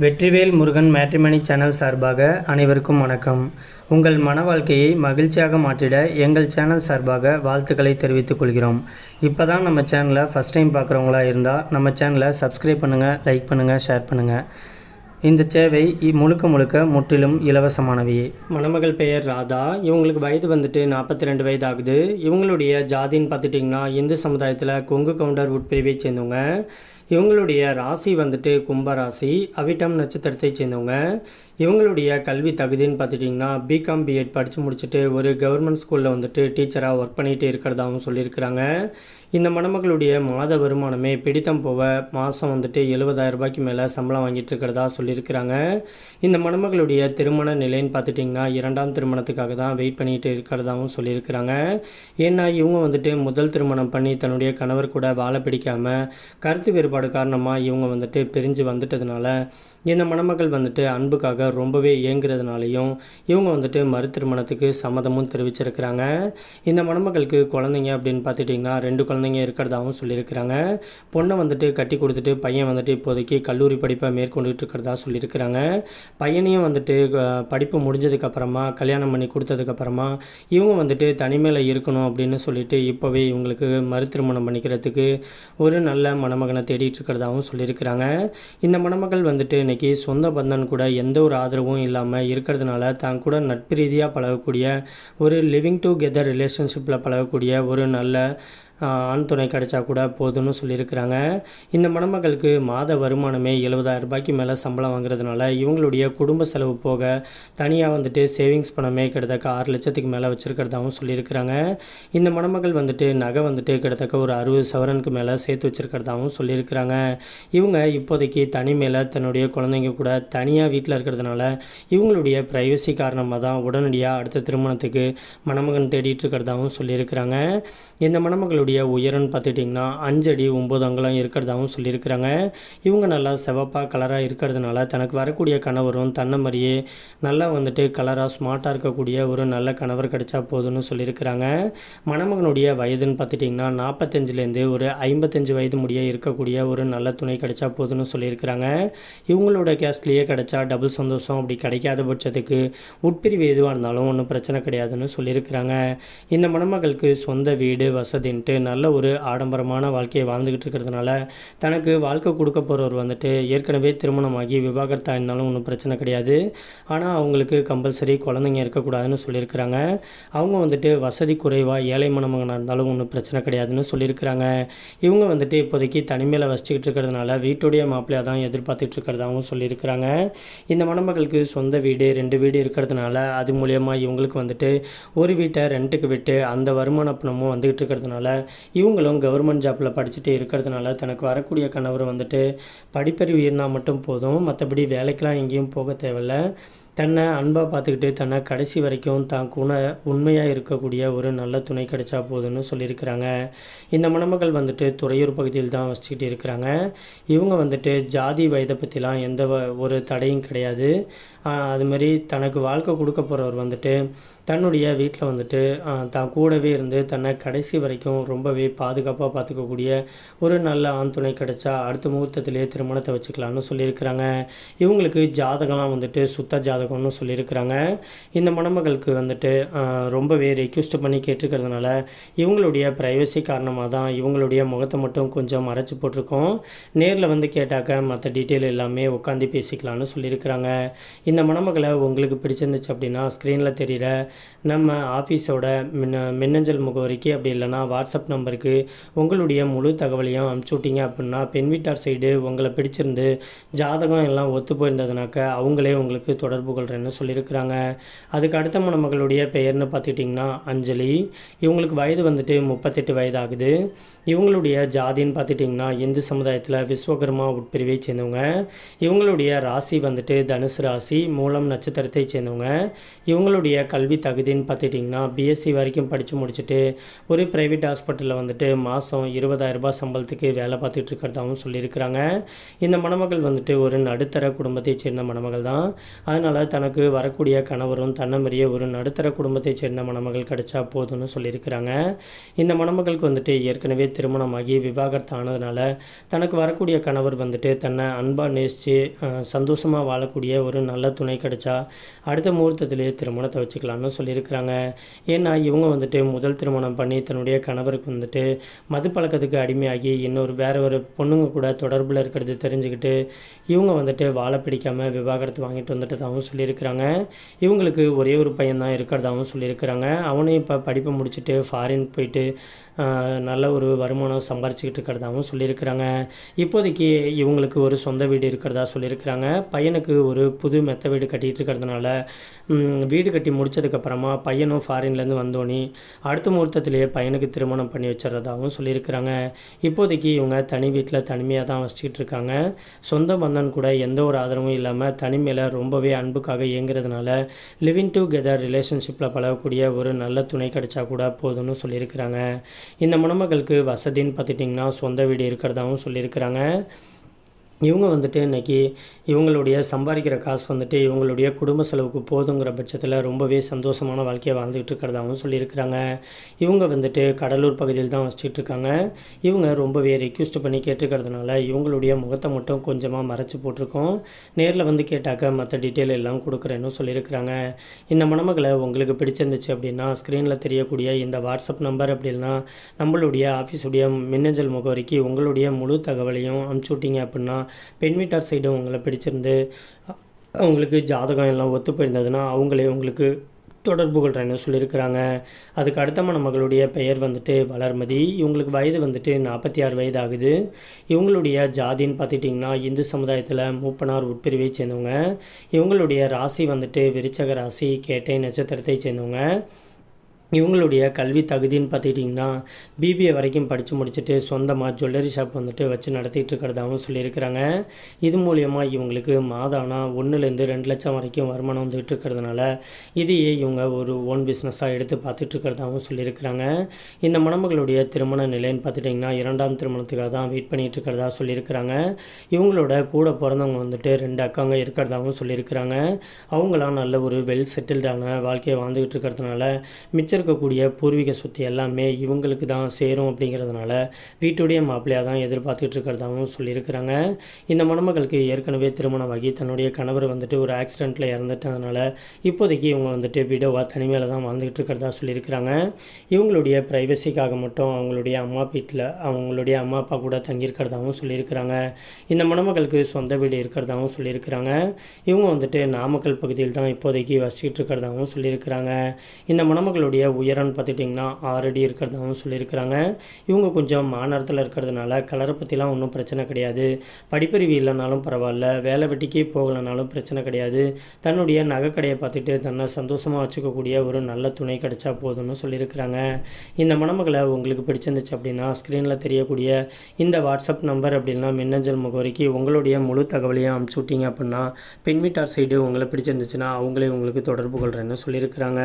Vetrivel Murugan matrimony channel சார்பாக அனைவருக்கும் வணக்கம். உங்கள் மன வாழ்க்கையை மகிழ்ச்சியாக மாற்றிட எங்கள் சேனல் சார்பாக வாழ்த்துக்களை தெரிவித்துக் கொள்கிறோம். இப்போ தான் நம்ம சேனலை ஃபஸ்ட் டைம் பார்க்குறவங்களா இருந்தால் நம்ம சேனலை சப்ஸ்கிரைப் பண்ணுங்கள் லைக் பண்ணுங்கள் ஷேர் பண்ணுங்கள் இந்த சேவை முழுக்க முழுக்க முற்றிலும் இலவசமானவையே மணமகள் பெயர் ராதா. இவங்களுக்கு வயது வந்துட்டு நாற்பத்தி ரெண்டு வயது ஆகுது இவங்களுடைய ஜாதின்னு பார்த்துட்டிங்கன்னா இந்து சமுதாயத்தில் கொங்கு கவுண்டர் உட்பிரிவை சேர்ந்தவங்க. இவங்களுடைய ராசி வந்துட்டு கும்பராசி அவிட்டம் நட்சத்திரத்தை சேர்ந்தவங்க. இவங்களுடைய கல்வி தகுதின்னு பார்த்துட்டிங்கன்னா பிகாம் பிஎட் படித்து முடிச்சுட்டு ஒரு கவர்மெண்ட் ஸ்கூலில் வந்துட்டு டீச்சராக ஒர்க் பண்ணிகிட்டு இருக்கிறதாகவும் சொல்லியிருக்கிறாங்க. இந்த மணமகளுடைய மாத வருமானமே பிடித்தம் போக மாதம் வந்துட்டு 70000 ரூபாய்க்கு மேலே சம்பளம் வாங்கிட்டு இருக்கிறதா சொல்லியிருக்கிறாங்க. இந்த மணமகளுடைய திருமண நிலைன்னு பார்த்துட்டிங்கன்னா இரண்டாம் திருமணத்துக்காக தான் வெயிட் பண்ணிட்டு இருக்கிறதாகவும் சொல்லியிருக்கிறாங்க. ஏன்னா இவங்க வந்துட்டு முதல் திருமணம் பண்ணி தன்னுடைய கணவர் கூட வாழ பிடிக்காம கருத்து வேறுபாடு காரணமாக இவங்க வந்துட்டு பிரிஞ்சு வந்துட்டதுனால இந்த மணமகள் வந்துட்டு அன்புக்காக ரொம்பவே ஏங்குறதுனாலையும் இவங்க வந்துட்டு மறு திருமணத்துக்கு சம்மதமும் தெரிவிச்சிருக்கிறாங்க. இந்த மணமகளுக்கு குழந்தைங்க அப்படின்னு பார்த்துட்டிங்கன்னா ரெண்டு குழந்தைங்க இருக்கிறதாகவும் சொல்லியிருக்கிறாங்க. பொண்ணை வந்துட்டு கட்டி கொடுத்துட்டு பையன் வந்துட்டு இப்போதைக்கு கல்லூரி படிப்பை மேற்கொண்டுட்டு இருக்கிறதா சொல்லியிருக்கிறாங்க. பையனையும் வந்துட்டு படிப்பு முடிஞ்சதுக்கப்புறமா கல்யாணம் பண்ணி கொடுத்ததுக்கப்புறமா இவங்க வந்துட்டு தனிமையில் இருக்கணும் அப்படின்னு சொல்லிட்டு இப்போவே இவங்களுக்கு மறு திருமணம் பண்ணிக்கிறதுக்கு ஒரு நல்ல மணமகனை தேடிட்டு இருக்கிறதாகவும் சொல்லியிருக்கிறாங்க. இந்த மணமகள் வந்துட்டு இன்னைக்கு சொந்த பந்தன் கூட எந்த ஒரு ஆதரவும் இல்லாமல் இருக்கிறதுனால தான் கூட நட்பு ரீதியாக பழகக்கூடிய ஒரு லிவிங் டுகெதர் ரிலேஷன்ஷிப்பில் பழகக்கூடிய ஒரு நல்ல ஆண் துணை கிடைச்சா கூட போதும்னு சொல்லியிருக்கிறாங்க. இந்த மணமகளுக்கு மாத வருமானமே 70000 ரூபாய்க்கு மேலே சம்பளம் வாங்குறதுனால இவங்களுடைய குடும்ப செலவு போக தனியாக வந்துட்டு சேவிங்ஸ் பணமே கிட்டத்தக்க ஆறு லட்சத்துக்கு மேலே வச்சுருக்கிறதாகவும் சொல்லியிருக்கிறாங்க. இந்த மணமகள் வந்துட்டு நகை வந்துட்டு கிட்டத்தக்க ஒரு அறுபது சவரனுக்கு மேலே சேர்த்து வச்சுருக்கிறதாகவும் சொல்லியிருக்கிறாங்க. இவங்க இப்போதைக்கு தனிமையில் தன்னுடைய குழந்தைங்க கூட தனியாக வீட்டில் இருக்கிறதுனால இவங்களுடைய ப்ரைவசி காரணமாக தான் உடனடியாக அடுத்த திருமணத்துக்கு மணமகன் தேடிட்டு இருக்கிறதாகவும் சொல்லியிருக்கிறாங்க. இந்த மணமகளுடைய உயரம்னு பார்த்துட்டிங்கன்னா அஞ்சடி ஒம்பது அங்கலம் இருக்கிறதாகவும் சொல்லியிருக்கிறாங்க. இவங்க நல்லா செவப்பாக கலராக இருக்கிறதுனால தனக்கு வரக்கூடிய கணவரும் தன்னை மாதிரியே நல்லா வந்துட்டு கலராக ஸ்மார்ட்டாக இருக்கக்கூடிய ஒரு நல்ல கணவர் கிடைச்சா போதும்னு சொல்லியிருக்கிறாங்க. மணமகனுடைய வயதுன்னு பார்த்துட்டிங்கன்னா நாற்பத்தஞ்சிலேருந்து ஒரு ஐம்பத்தஞ்சு வயது முடிய இருக்கக்கூடிய ஒரு நல்ல துணை கிடைச்சா போதும்னு சொல்லியிருக்கிறாங்க. இவங்களோட கேஸ்ட்லேயே கிடைச்சா டபுள் சந்தோஷம் அப்படி கிடைக்காத பட்சத்துக்கு உட்பிரிவு எதுவாக இருந்தாலும் ஒன்றும் பிரச்சனை கிடையாதுன்னு சொல்லியிருக்கிறாங்க. இந்த மணமகளுக்கு சொந்த வீடு வசதின்ட்டு நல்ல ஒரு ஆடம்பரமான வாழ்க்கையை வாழ்ந்துக்கிட்டு இருக்கிறதுனால தனக்கு வாழ்க்கை கொடுக்க போகிறவர் வந்துட்டு ஏற்கனவே திருமணமாகி விவாகரத்தாக இருந்தாலும் ஒன்றும் பிரச்சனை கிடையாது. ஆனால் அவங்களுக்கு கம்பல்சரி குழந்தைங்க இருக்கக்கூடாதுன்னு சொல்லியிருக்கிறாங்க. அவங்க வந்துட்டு வசதி குறைவாக ஏழை மணமகனாக இருந்தாலும் ஒன்றும் பிரச்சனை கிடையாதுன்னு சொல்லியிருக்கிறாங்க. இவங்க வந்துட்டு இப்போதைக்கு தனிமையில் வசிச்சுக்கிட்டு இருக்கிறதுனால வீட்டுடைய மாப்பிள்ளையாக தான் எதிர்பார்த்துட்டு இருக்கிறதாகவும் சொல்லியிருக்கிறாங்க. இந்த மணமகளுக்கு சொந்த வீடு ரெண்டு வீடு இருக்கிறதுனால அது மூலயமா இவங்களுக்கு வந்துட்டு ஒரு வீட்டை ரெண்ட்டுக்கு விட்டு அந்த வருமான பணமும் வந்துக்கிட்டு இருக்கிறதுனால இவங்களும் கவர்மெண்ட் ஜாப்பில் படிச்சுட்டு இருக்கிறதுனால தனக்கு வரக்கூடிய கணவர் வந்துட்டு படிப்பறிவு இருந்தால் மட்டும் போதும். மற்றபடி வேலைக்கெலாம் எங்கேயும் போக தேவையில்ல. தன்னை அன்பாக பார்த்துக்கிட்டு தன்னை கடைசி வரைக்கும் தான் குண உண்மையாக இருக்கக்கூடிய ஒரு நல்ல துணை கிடைச்சா போதுன்னு சொல்லியிருக்கிறாங்க. இந்த மணமகள் வந்துட்டு துறையூர் பகுதியில் தான் வசிச்சுக்கிட்டு இருக்கிறாங்க. இவங்க வந்துட்டு ஜாதி வயதை பற்றிலாம் எந்த வ- ஒரு தடையும் கிடையாது. அதுமாரி தனக்கு வாழ்க்கை கொடுக்க போகிறவர் வந்துட்டு தன்னுடைய வீட்டில் வந்துட்டு தான் கூடவே இருந்து தன்னை கடைசி வரைக்கும் ரொம்பவே பாதுகாப்பாக பார்த்துக்கக்கூடிய ஒரு நல்ல ஆண் துணை கிடைச்சா அடுத்த முகூர்த்தத்திலே திருமணத்தை வச்சுக்கலாம்னு சொல்லியிருக்கிறாங்க. இவங்களுக்கு ஜாதகம்லாம் வந்துட்டு சுத்த ஜாதகம்னு சொல்லியிருக்கிறாங்க. இந்த மணமகளுக்கு வந்துட்டு ரொம்பவே ரெக்வஸ்ட் பண்ணி கேட்டிருக்கிறதுனால இவங்களுடைய ப்ரைவசி காரணமாக தான் இவங்களுடைய முகத்தை மட்டும் கொஞ்சம் மறைச்சி போட்டிருக்கோம். நேரில் வந்து கேட்டாக்க மற்ற டீட்டெயில் எல்லாமே உட்காந்து பேசிக்கலாம்னு சொல்லியிருக்கிறாங்க. இந்த மணமகளை உங்களுக்கு பிடிச்சிருந்துச்சு அப்படின்னா ஸ்க்ரீனில் தெரிகிற நம்ம ஆஃபீஸோட மின்ன மின்னஞ்சல் முகவரிக்கு அப்படி இல்லைன்னா வாட்ஸ்அப் நம்பருக்கு உங்களுடைய முழு தகவலையும் அமுச்சு விட்டிங்க அப்படின்னா பெண் வீட்டார் சைடு உங்களை பிடிச்சிருந்து ஜாதகம் எல்லாம் ஒத்து போயிருந்ததுனாக்க அவங்களே உங்களுக்கு தொடர்பு கொள்கிறேன்னு சொல்லியிருக்கிறாங்க. அதுக்கு அடுத்த மணமகளுடைய பெயர்னு பார்த்துட்டிங்கன்னா அஞ்சலி. இவங்களுக்கு வயது வந்துட்டு முப்பத்தெட்டு வயது ஆகுது இவங்களுடைய ஜாதின்னு பார்த்துட்டிங்கன்னா இந்து சமுதாயத்தில் விஸ்வகர்மா உட்பிரிவை சேர்ந்தவங்க. இவங்களுடைய ராசி வந்துட்டு தனுசு ராசி. மூலம் நட்சத்திரத்தை சேர்ந்தவங்க. இவங்களுடைய கல்வி தகுதின்னு பார்த்துட்டிங்கன்னா பிஎஸ்சி வரைக்கும் படித்து முடிச்சுட்டு ஒரு ப்ரைவேட் ஹாஸ்பிட்டலில் வந்துட்டு மாதம் இருபதாயிரரூபா சம்பளத்துக்கு வேலை பார்த்துட்டு இருக்கிறதாகவும் சொல்லியிருக்கிறாங்க. இந்த மணமகள் வந்துட்டு ஒரு நடுத்தர குடும்பத்தை சேர்ந்த மணமகள் தான். அதனால் தனக்கு வரக்கூடிய கணவரும் தன்னமறிய ஒரு நடுத்தர குடும்பத்தைச் சேர்ந்த மணமகள் கிடைச்சா போதும்னு சொல்லியிருக்கிறாங்க. இந்த மணமகளுக்கு வந்துட்டு ஏற்கனவே திருமணமாகி விவாகரத்து ஆனதுனால தனக்கு வரக்கூடிய கணவர் வந்துட்டு தன்னை அன்பாக நேசித்து சந்தோஷமாக வாழக்கூடிய ஒரு நல்ல துணை கிடைச்சா அடுத்த முகூர்த்தத்திலேயே திருமணத்தை வச்சுக்கலாம்னு சொல்லியிருக்கிறாங்க. ஏன்னா இவங்க வந்துட்டு முதல் திருமணம் பண்ணி தன்னுடைய கணவருக்கு வந்துட்டு மது பழக்கத்துக்கு அடிமையாகி இன்னொரு வேற ஒரு பொண்ணுங்க கூட தொடர்பில் இருக்கிறது தெரிஞ்சுக்கிட்டு இவங்க வந்துட்டு வாழை பிடிக்காமல் விவாகரத்து வாங்கிட்டு வந்துட்டதாகவும் சொல்லியிருக்கிறாங்க. இவங்களுக்கு ஒரே ஒரு பையன் தான் இருக்கிறதாகவும் சொல்லியிருக்கிறாங்க. அவனும் இப்போ படிப்பை முடிச்சுட்டு ஃபாரின் போயிட்டு நல்ல ஒரு வருமானம் சம்பாரிச்சுக்கிட்டு இருக்கிறதாகவும் சொல்லியிருக்கிறாங்க. இப்போதைக்கு இவங்களுக்கு ஒரு சொந்த வீடு இருக்கிறதா சொல்லியிருக்கிறாங்க. பையனுக்கு ஒரு புது மெத்த வீடு கட்டிகிட்டு இருக்கிறதுனால வீடு கட்டி முடித்ததுக்கப்புறமா பையனும் ஃபாரின்லேருந்து வந்தோன்னே அடுத்த முகூர்த்தத்திலேயே பையனுக்கு திருமணம் பண்ணி வச்சுறதாகவும் சொல்லியிருக்கிறாங்க. இப்போதைக்கு இவங்க தனி வீட்டில் தனிமையாக தான் வச்சுக்கிட்டு இருக்காங்க. சொந்த பந்தன் கூட எந்த ஒரு ஆதரவும் இல்லாமல் தனிமையில் ரொம்பவே அன்புக்காக இயங்குறதுனால லிவிங் டுகெதர் ரிலேஷன்ஷிப்பில் பழகக்கூடிய ஒரு நல்ல துணை கிடைச்சா கூட போதும்னு சொல்லியிருக்கிறாங்க. இந்த மணமகளுக்கு வசதின்னு பார்த்துட்டிங்கன்னா சொந்த வீடு இருக்கிறதாகவும் சொல்லியிருக்கிறாங்க. இவங்க வந்துட்டு இன்றைக்கி இவங்களுடைய சம்பாதிக்கிற காசு வந்துட்டு இவங்களுடைய குடும்ப செலவுக்கு போதுங்கிற பட்சத்தில் ரொம்பவே சந்தோஷமான வாழ்க்கையை வாழ்ந்துகிட்டு இருக்கிறதாகவும் சொல்லியிருக்கிறாங்க. இவங்க வந்துட்டு கடலூர் பகுதியில் தான் வச்சுட்டு இருக்காங்க. இவங்க ரொம்பவே ரெக்யூஸ்ட் பண்ணி கேட்டுக்கிறதுனால இவங்களுடைய முகத்தை மட்டும் கொஞ்சமாக மறைச்சி போட்டிருக்கோம். நேரில் வந்து கேட்டாக்க மற்ற டீட்டெயில் எல்லாம் கொடுக்குறேன்னு சொல்லியிருக்கிறாங்க. இந்த மணமகளை உங்களுக்கு பிடிச்சிருந்துச்சு அப்படின்னா ஸ்க்ரீனில் தெரியக்கூடிய இந்த வாட்ஸ்அப் நம்பர் அப்படின்னா நம்மளுடைய ஆஃபீஸுடைய மின்னஞ்சல் முகவரிக்கு உங்களுடைய முழு தகவலையும் அனுப்பிச்சுட்டிங்க அப்படின்னா பெண் வீட்டார் சைடு உங்களை பிடிச்சிருந்து அவங்களுக்கு ஜாதகம் எல்லாம் ஒத்து போயிருந்ததுன்னா அவங்களே உங்களுக்கு தொடர்பு கொள்கிறேன்னு சொல்லியிருக்கிறாங்க. அதுக்கு அடுத்த மணமகளுடைய பெயர் வந்துட்டு வளர்மதி. இவங்களுக்கு வயது வந்துட்டு நாற்பத்தி ஆறு வயது ஆகுது இவங்களுடைய ஜாதின்னு பார்த்துட்டிங்கன்னா இந்து சமுதாயத்தில் மூப்பனார் உட்பிரிவை சேர்ந்தவங்க. இவங்களுடைய ராசி வந்துட்டு விருச்சக ராசி கேட்டை நட்சத்திரத்தை சேர்ந்தவங்க. இவங்களுடைய கல்வி தகுதின்னு பார்த்துக்கிட்டிங்கன்னா பிபிஏ வரைக்கும் படித்து முடிச்சுட்டு சொந்தமாக ஜுவல்லரி ஷாப் வந்துட்டு வச்சு நடத்திட்டு இருக்கிறதாகவும் சொல்லியிருக்கிறாங்க. இது மூலியமாக இவங்களுக்கு மாதானா ஒன்றுலேருந்து ரெண்டு லட்சம் வரைக்கும் வருமானம் வந்துகிட்டு இருக்கிறதுனால இதையே இவங்க ஒரு ஓன் பிஸ்னஸாக எடுத்து பார்த்துட்டு இருக்கிறதாகவும் சொல்லியிருக்கிறாங்க. இந்த மணமகளுடைய திருமண நிலைன்னு பார்த்துட்டிங்கன்னா இரண்டாம் திருமணத்துக்காக தான் வெயிட் பண்ணிகிட்டு இருக்கிறதா சொல்லியிருக்கிறாங்க. இவங்களோட கூட பிறந்தவங்க வந்துட்டு ரெண்டு அக்காங்க இருக்கிறதாகவும் சொல்லியிருக்கிறாங்க. அவங்களாம் நல்ல ஒரு வெல் செட்டில்டான வாழ்க்கையை வாழ்ந்துக்கிட்டு இருக்கிறதுனால மிச்சம் இருக்கக்கூடிய பூர்வீக சொத்து எல்லாமே இவங்களுக்கு தான் சேரும் அப்படிங்கிறதுனால வீட்டுடைய மாப்பிள்ளையாக தான் எதிர்பார்த்துட்டு இருக்கிறதாகவும் சொல்லியிருக்கிறாங்க. இந்த மணமகளுக்கு ஏற்கனவே திருமணமாகி தன்னுடைய கணவர் வந்துட்டு ஒரு ஆக்சிடெண்ட்டில் இறந்துட்டதுனால இப்போதைக்கு இவங்க வந்துட்டு விடோவாக தனிமையில் தான் வாழ்ந்துகிட்டு இருக்கிறதா சொல்லியிருக்கிறாங்க. இவங்களுடைய ப்ரைவசிக்காக மட்டும் அவங்களுடைய அம்மா வீட்டில் அவங்களுடைய அம்மா அப்பா கூட தங்கியிருக்கிறதாகவும் சொல்லியிருக்கிறாங்க. இந்த மணமகளுக்கு சொந்த வீடு இருக்கிறதாகவும் சொல்லியிருக்கிறாங்க. இவங்க வந்துட்டு நாமக்கல் பகுதியில் தான் இப்போதைக்கு வசிக்கிட்டு இருக்கிறதாகவும் சொல்லியிருக்கிறாங்க. இந்த மணமகளுடைய உயரம்னு பார்த்துட்டிங்கன்னா ஆறடி இருக்கிறதாகவும் சொல்லியிருக்கிறாங்க. இவங்க கொஞ்சம் மாநரத்தில் இருக்கிறதுனால கலரை பற்றிலாம் ஒன்றும் பிரச்சனை கிடையாது. படிப்பறிவு இல்லைனாலும் பரவாயில்ல. வேலை வெட்டிக்கே போகலைனாலும் பிரச்சனை கிடையாது. தன்னுடைய நகைக்கடையை பார்த்துட்டு தன்னை சந்தோஷமாக வச்சுக்கக்கூடிய ஒரு நல்ல துணை கிடைச்சா போதும்னு சொல்லியிருக்கிறாங்க. இந்த மணமகளை உங்களுக்கு பிடிச்சிருந்துச்சு அப்படின்னா ஸ்க்ரீனில் தெரியக்கூடிய இந்த வாட்ஸ்அப் நம்பர் அப்படின்னா மின்னஞ்சல் முகவரிக்கு உங்களுடைய முழு தகவலையும் அனுப்பிச்சு விட்டீங்க அப்படின்னா பெண் வீட்டார் சைடு உங்களை பிடிச்சிருந்துச்சுன்னா அவங்களே உங்களுக்கு தொடர்பு கொள்கிறேன்னு சொல்லியிருக்கிறாங்க.